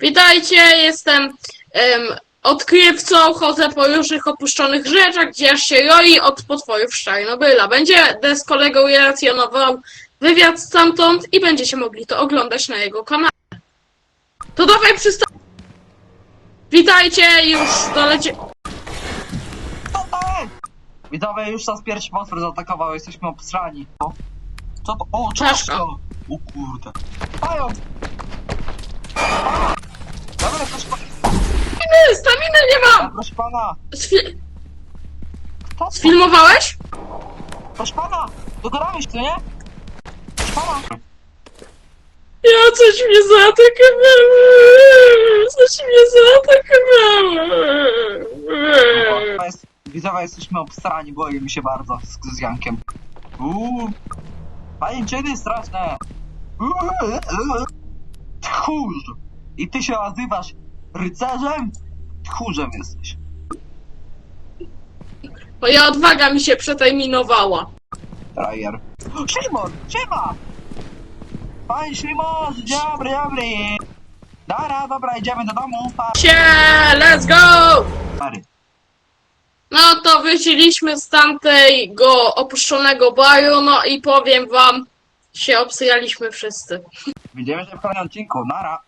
Witajcie, jestem em, odkrywcą, chodzę po różnych opuszczonych rzeczach, gdzie aż się roi od potworów Czarnobyla. Będzie z kolegą relacjonował wywiad stamtąd i będziecie mogli to oglądać na jego kanale. To dawaj przysta... Witajcie, już dolecie... Widzowie, już nas pierwszy potwór zaatakował, jesteśmy obsrani. O, co to? O! Czaszka. O kurde. Pająk! Staminy nie mam! Proszę pana! Sfi- Kto to? sfilmowałeś? Proszę pana! Dogadamy się, co nie? Proszę pana! Ja coś mnie zaatakowało! Coś mnie zaatakowało! Widzowie, jest, widzowie, jesteśmy obsrani, boimy się bardzo z, z Jankiem. Uuu! Pajęczyny straszne! Uuu, Tchórz! I ty się nazywasz rycerzem? Tchórzem jesteś. Moja odwaga mi się przeterminowała. Frajer. Szymon! Siema! Panie Szymon! Dobry, dobry! Dobra, dobra, idziemy do domu. Pa. Sie, let's go! Pary. No to wyszliśmy z tamtego opuszczonego baru, no i powiem wam, się obsyjaliśmy wszyscy. Widzimy się w kolejnym odcinku. Nara.